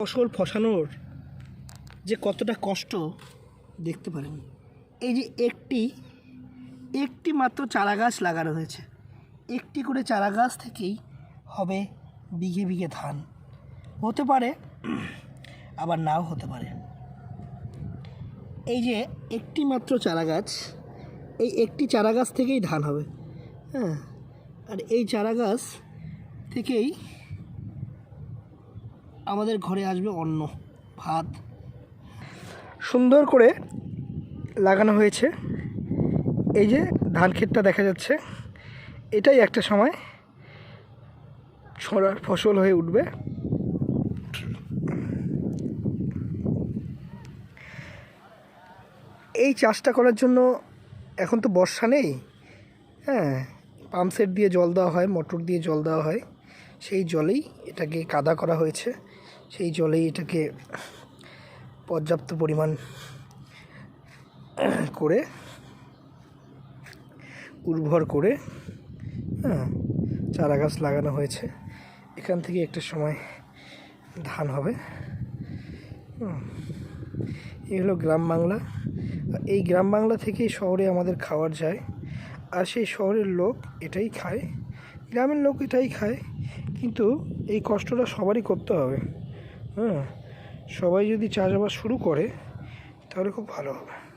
ফসল ফসানোর যে কতটা কষ্ট দেখতে পারেন। এই যে একটি একটি মাত্র চারা গাছ লাগানো হয়েছে। একটি করে চারা গাছ থেকেই হবে বিঘে বিঘে ধান। হতে পারে, আবার নাও হতে পারে। এই যে একটি মাত্র চারা গাছ এই একটি চারা গাছ থেকেই ধান হবে। হ্যাঁ আর এই চারা গাছ থেকেই আমাদের ঘরে আসবে অন্ন, ভাত। সুন্দর করে লাগানো হয়েছে। এই যে ধান ক্ষেতটা দেখা যাচ্ছে, এটাই একটা সময় ছড়ার ফসল হয়ে উঠবে। এই চাষটা করার জন্য এখন তো বর্ষা নেই হ্যাঁ পাম্প সেট দিয়ে জল দেওয়া হয়, মোটর দিয়ে জল দেওয়া হয়। সেই জলেই এটাকে কাদা করা হয়েছে। সেই জলেই এটাকে পর্যাপ্ত পরিমাণ করে উর্বর করে হ্যাঁ চারা গাছ লাগানো হয়েছে। এখান থেকে একটা সময় ধান হবে। এই হলো গ্রাম বাংলা। এই গ্রাম বাংলা থেকেই শহরে আমাদের খাওয়ার যায়। আর সেই শহরের লোক এটাই খায়। গ্রামের লোক এটাই খায়। কিন্তু এই কষ্টটা সবারই করতে হবে। হ্যাঁ? সবাই যদি চাষাবাদ শুরু করে, তাহলে খুব ভালো হবে।